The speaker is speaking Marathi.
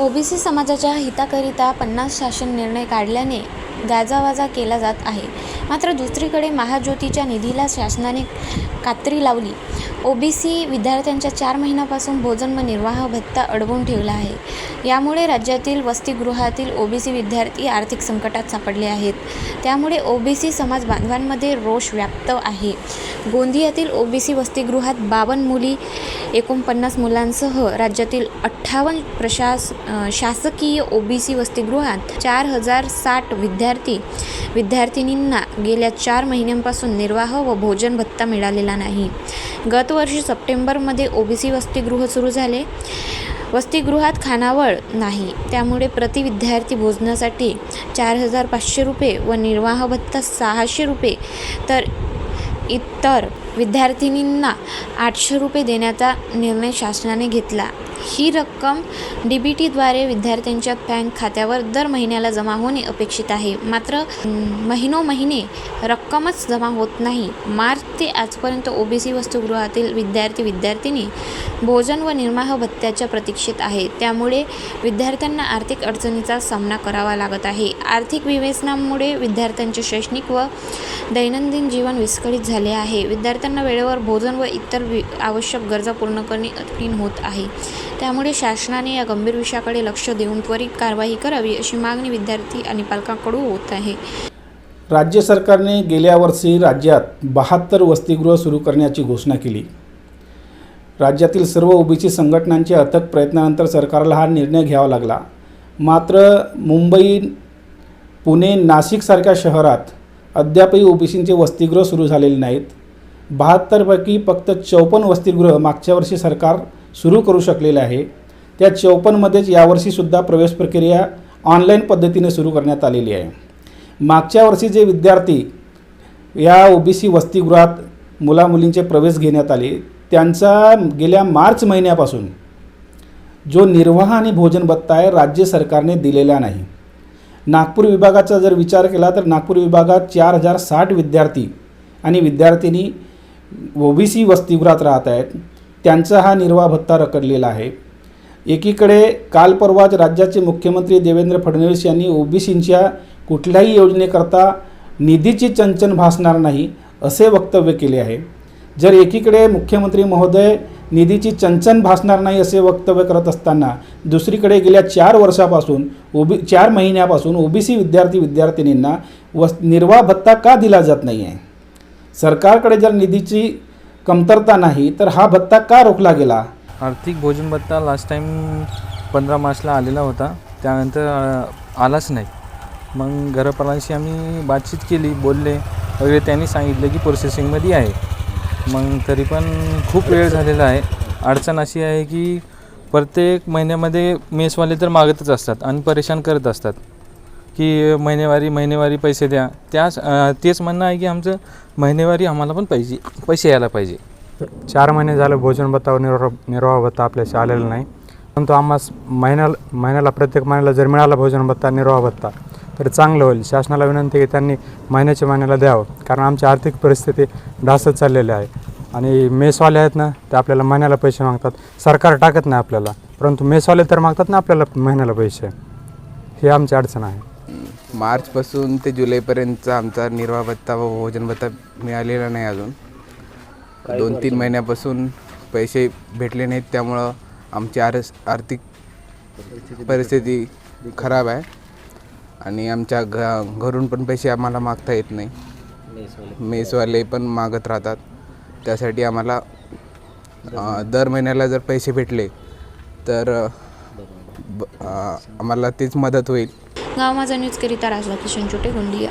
ओबीसी समाजाच्या हिताकरिता पन्नास शासन निर्णय काढल्याने गाजावाजा केला जात आहे. मात्र दुसरीकडे महाज्योतीच्या निधीला शासनाने कात्री लावली. ओबीसी विद्यार्थ्यांच्या चार महिन्यापासून भोजन व निर्वाह भत्ता अडवून ठेवला आहे. यामुळे राज्यातील वसतिगृहातील ओबीसी विद्यार्थी आर्थिक संकटात सापडले आहेत. त्यामुळे ओबीसी समाज बांधवांमध्ये रोष व्याप्त आहे. गोंदियातील ओबीसी वसतिगृहात बावन्न मुली एकोणपन्नास मुलांसह राज्यातील अठ्ठावन्न प्रशास शासकीय ओबीसी वसतिगृहात चार हजार साठ विद्यार्थी विद्यार्थिनींना गेल्या चार महिन्यांपासून निर्वाह व भोजन भत्ता मिळालेला नाही. गत गतवर्षी सप्टेंबरमध्ये ओबीसी वसतिगृह सुरू झाले. वसतिगृहात खानावळ नाही त्यामुळे प्रति विद्यार्थी भोजनासाठी चार हजार पाचशे रुपये व निर्वाह भत्ता सहाशे रुपये तर इतर विद्यार्थिनींना आठशे रुपये देण्याचा निर्णय शासनाने घेतला. ही रक्कम डी बी टीद्वारे विद्यार्थ्यांच्या बँक खात्यावर दर महिन्याला जमा होणे अपेक्षित आहे. मात्र महिनो महिनोमहिने रक्कमच जमा होत नाही. मार्च ते आजपर्यंत ओबीसी वसतिगृहातील विद्यार्थी विद्यार्थिनी भोजन व निर्वाह भत्त्याच्या प्रतीक्षेत आहे. त्यामुळे विद्यार्थ्यांना आर्थिक अडचणीचा सामना करावा लागत आहे. आर्थिक विवेचनामुळे विद्यार्थ्यांचे शैक्षणिक व दैनंदिन जीवन विस्कळीत झाले आहे. विद्यार्थ्यांना वेळेवर भोजन व इतर वि आवश्यक गरजा पूर्ण करणे कठीण होत आहे. त्यामुळे शासनाने या गंभीर विषयाकडे लक्ष देऊन त्वरित कारवाई करावी अशी मागणी विद्यार्थी आणि पालकांकडून होत आहे. राज्य सरकारने गेल्या वर्षी राज्यात बहात्तर वसतिगृह सुरू करण्याची घोषणा केली. राज्यातील सर्व ओबीसी संघटनांच्या अथक प्रयत्नानंतर सरकारला हा निर्णय घ्यावा लागला. मात्र मुंबई पुणे नाशिकसारख्या शहरात अद्यापही ओबीसींचे वसतिगृह सुरू झालेले नाहीत. बहात्तरपैकी फक्त चौपन्न वसतिगृह मागच्या वर्षी सरकार सुरू करू शकलेले आहे. त्या चौपन्नमध्येच यावर्षीसुद्धा प्रवेश प्रक्रिया ऑनलाईन पद्धतीने सुरू करण्यात आलेली आहे. मागच्या वर्षी जे विद्यार्थी या ओबीसी वसतिगृहात मुलामुलींचे प्रवेश घेण्यात आले त्यांचा गेल्या मार्च महिन्यापासून जो निर्वाह आणि भोजन भत्ता आहे राज्य सरकारने दिलेला नाही. नागपूर विभागाचा जर विचार केला तर नागपूर विभागात चार हजार साठ विद्यार्थी आणि विद्यार्थिनी ओबीसी वसतिगृहात राहत आहेत. त्यांचा हा निर्वाह भत्ता रखडलेला आहे. एकीकडे काल परवाच राज्याचे मुख्यमंत्री देवेंद्र फडणवीस यांनी ओबीसींच्या कुठल्याही योजनेकरता निधीची चंचन भासणार नाही असे वक्तव्य केले आहे. जर एकीकडे मुख्यमंत्री महोदय निधीची चंचन भासणार नाही असे वक्तव्य करत असताना दुसरीकडे गेल्या चार वर्षापासून ओबी चार महिन्यापासून ओबीसी विद्यार्थी विद्यार्थिनींना वस निर्वाह भत्ता का दिला जात नाही आहे सरकारकडे जर निधीची कमतरता नाही तर हा भत्ता का रोखला गेला? आर्थिक भोजन भत्ता लास्ट टाईम पंधरा मार्चला आलेला होता. त्यानंतर अ, आलाच नाही. मग घरपालांशी आम्ही बातचीत केली बोलले वगैरे त्यांनी सांगितलं की प्रोसेसिंगमध्ये आहे. मग तरी पण खूप वेळ झालेला आहे. अडचण अशी आहे की प्रत्येक महिन्यामध्ये मेसवाले तर मागतच असतात आणि परेशान करत असतात. की महिनेवारी महिनेवारी पैसे द्या. त्याच तेच म्हणणं आहे की आमचं महिनेवारी आम्हाला पण पाहिजे पैसे यायला पाहिजे. चार महिने झालं भोजन भत्ता व निर्वाह निर्वाह भत्ता आपल्याशी आलेला नाही. परंतु आम्हास महिन्याला महिन्याला प्रत्येक महिन्याला जर मिळाला भोजन भत्ता निर्वाह भत्ता तर चांगलं होईल. शासनाला विनंती आहे की त्यांनी महिन्याच्या महिन्याला द्यावं. कारण आमची आर्थिक परिस्थिती ढासत चाललेली आहे. आणि मेसवाले आहेत ना ते आपल्याला महिन्याला पैसे मागतात. सरकार टाकत नाही आपल्याला. परंतु मेसवाले तर मागतात ना आपल्याला महिन्याला पैसे. ही आमची अडचण आहे. मार्चपासून ते जुलैपर्यंतचा आमचा निर्वाह भत्ता व भोजन भत्ता मिळालेला नाही अजून. दोन तीन महिन्यापासून पैसे भेटले नाहीत त्यामुळं आमची आर आर्थिक परिस्थिती खराब आहे. आणि आमच्या घ घरून पण पैसे आम्हाला मागता येत नाही. मेसवाले. पण मागत राहतात. त्यासाठी आम्हाला दर महिन्याला जर पैसे भेटले तर आम्हाला तीच मदत होईल. गाव माझा न्यूजकरिता राजला किशन छोटे गोंदिया.